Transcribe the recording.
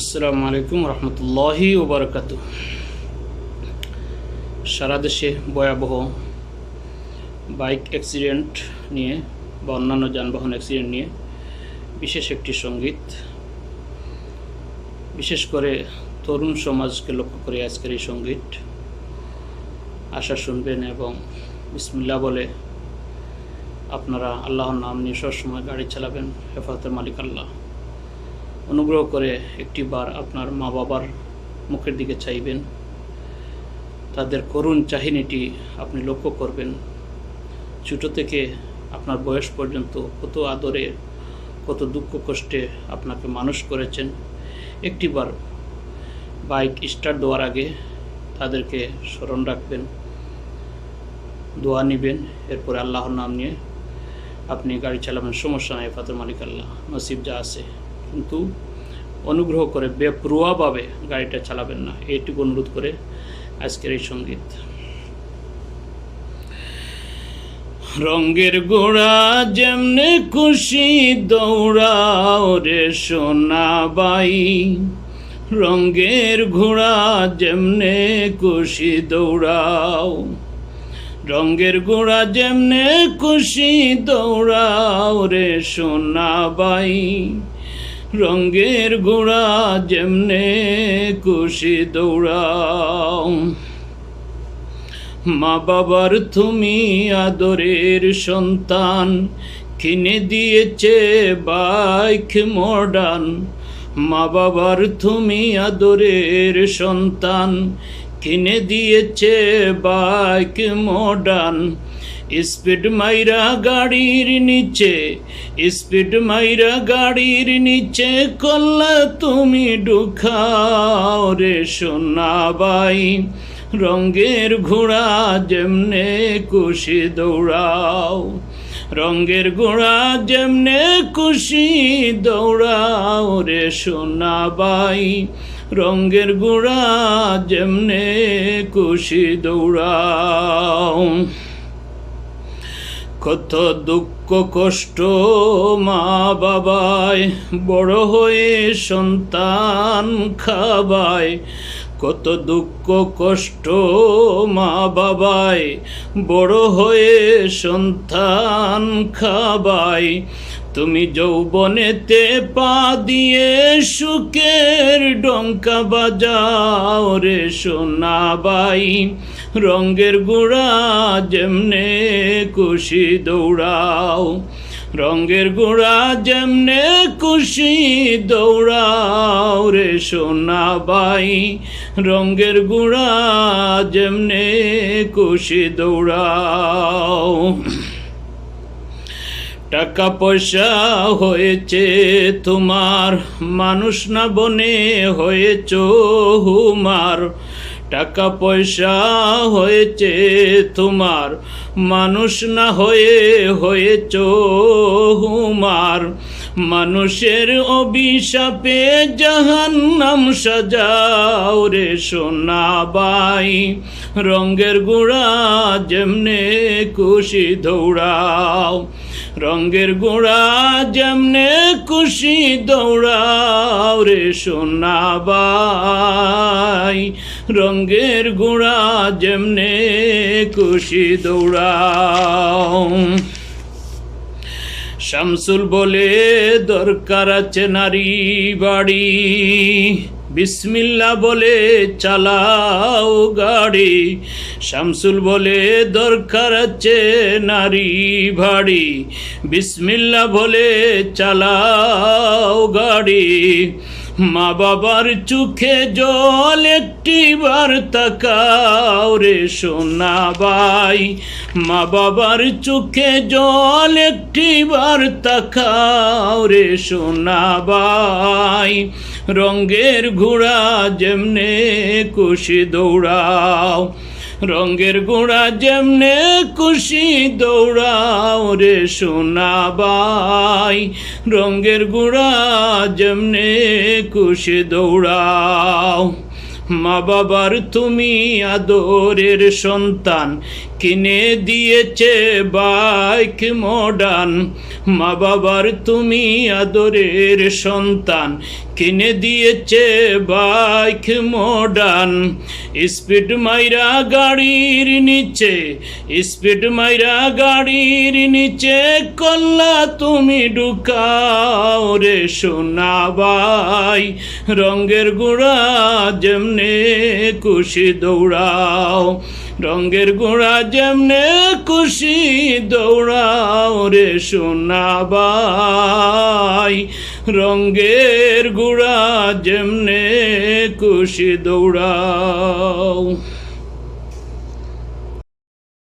আসসালামু আলাইকুম রহমতুল্লাহি ওবরাকাত সারা দেশে ভয়াবহ বাইক অ্যাক্সিডেন্ট নিয়ে বা অন্যান্য যানবাহন অ্যাক্সিডেন্ট নিয়ে বিশেষ একটি সংগীত। বিশেষ করে তরুণ সমাজকে লক্ষ্য করে আজকের এই সংগীত। আশা শুনবেন এবং বিসমিল্লা বলে আপনারা আল্লাহর নাম নিয়ে সবসময় গাড়ি চালাবেন, হেফাজতের মালিক আল্লাহ। অনুগ্রহ করে একটি বার আপনার মা বাবার মুখের দিকে চাইবেন। তাদের করুণ চাহিনিটি আপনি লক্ষ্য করবেন। ছোটো থেকে আপনার বয়স পর্যন্ত কত আদরে, কত দুঃখ কষ্টে আপনাকে মানুষ করেছেন। একটিবার বাইক স্টার্ট দেওয়ার আগে তাদেরকে স্মরণ রাখবেন, দোয়া নেবেন, এরপরে আল্লাহর নাম নিয়ে আপনি গাড়ি চালাবেন। সমস্যা নাই ফাতের মালিক আল্লাহ, নসিব যা আছে। কিন্তু অনুগ্রহ করে বেপরোয়াভাবে গাড়িটা চালাবেন না। এইটুকু অনুরোধ করে আজকের এই সংগীত। রঙ্গের গোড়া যেমনে খুশি দৌড়াও রে সোনাবাই। রঙ্গের ঘোড়া যেমনে খুশি দৌড়াও। রঙ্গের গোড়া যেমনে খুশি দৌড়াও রে সোনাবাই। রঙ্গের গোড়া যেমনে খুশি দৌড়াও। মা বাবার তুমি আদরের সন্তান, কিনে দিয়েছে বাইক মডার্ন। মা বাবার তুমি আদরের সন্তান, কিনে দিয়েছে বাইক মডার্ন। স্পিড মাইরা গাড়ির নিচে, স্পিড মাইরা গাড়ির নিচে কল্লা তুমি ঢুকাও রে সোনাবাই রঙ্গের ঘোড়া যেমনে খুশি দৌড়াও রঙ্গের ঘোড়া যেমনে খুশি দৌড়াও রে সোনাবাই রঙ্গের গোড়া যেমনে খুশি দৌড়াও। কত দুঃখ, কষ্ট, মা বাবায় বড় হয়ে সন্তান খাবায় কত দুঃখ, কষ্ট, মা বাবায় বড় হয়ে সন্তান খাবায় তুমি যৌবনেতে পা দিয়ে সুখের ডঙ্কা বাজাও রে সোনাবাই। রঙ্গের গুড়া যেমনে খুশি দৌড়াও। রঙ্গের গোড়া যেমনে খুশি দৌড়াও রে সোনাবাই। রঙ্গের গোড়া যেমনে খুশি দৌড়াও। টাকা পয়সা হয়েছে তোমার, মানুষ না বনে হয়েছ হুমার। টাকা পয়সা হয়েছে তোমার, মানুষ না হয়ে হয়েছ হুমার। মানুষের অভিশাপে জাহান নাম সাজাও রে সোনাবাই। রঙ্গের গুড়া যেমনে খুশি দৌড়াও রঙ্গের গোড়া যেমনে খুশি দৌড়াও রে সোনাবাই রঙ্গের গোড়া যেমনে খুশি দৌড়াও। শামসুল বলে দরকার আছে নারী বাড়ি। বিসমিল্লা বলে, চালাও গাড়ি। শামসুল বলে, দরকার আছে নারী ভাড়ি বিসমিল্লা বলে, চালাও গাড়ি। মা বাবার চোখে জল একটি বার তাকাও রে সোনাবাই মা বাবার চোখে জল একটি বার তাকাও রে সোনাবাই রঙ্গের ঘোড়া যেমনে খুশি দৌড়াও। রঙ্গের গোড়া যেমনে খুশি দৌড়াও রে সোনাবাই রঙ্গের গোড়া যেমনে খুশি দৌড়াও। মা বাবার তুমি আদরের সন্তান কিনে দিয়েছে বাইক মডার্ন। মা বাবার তুমি আদরের সন্তান। কিনে দিয়েছে বাইক মডার্ন। স্পিড মাইরা গাড়ির নিচে, স্পিড মাইরা গাড়ির নিচে কল্লা তুমি ঢুকাও রে সোনা বাই রঙ্গের গুড়া যেমনে খুশি দৌড়াও। রঙ্গের গোড়া যেমনে খুশি দৌড়াও রে সোনাবাই। রঙ্গের গুড়া যেমনে খুশি দৌড়াও।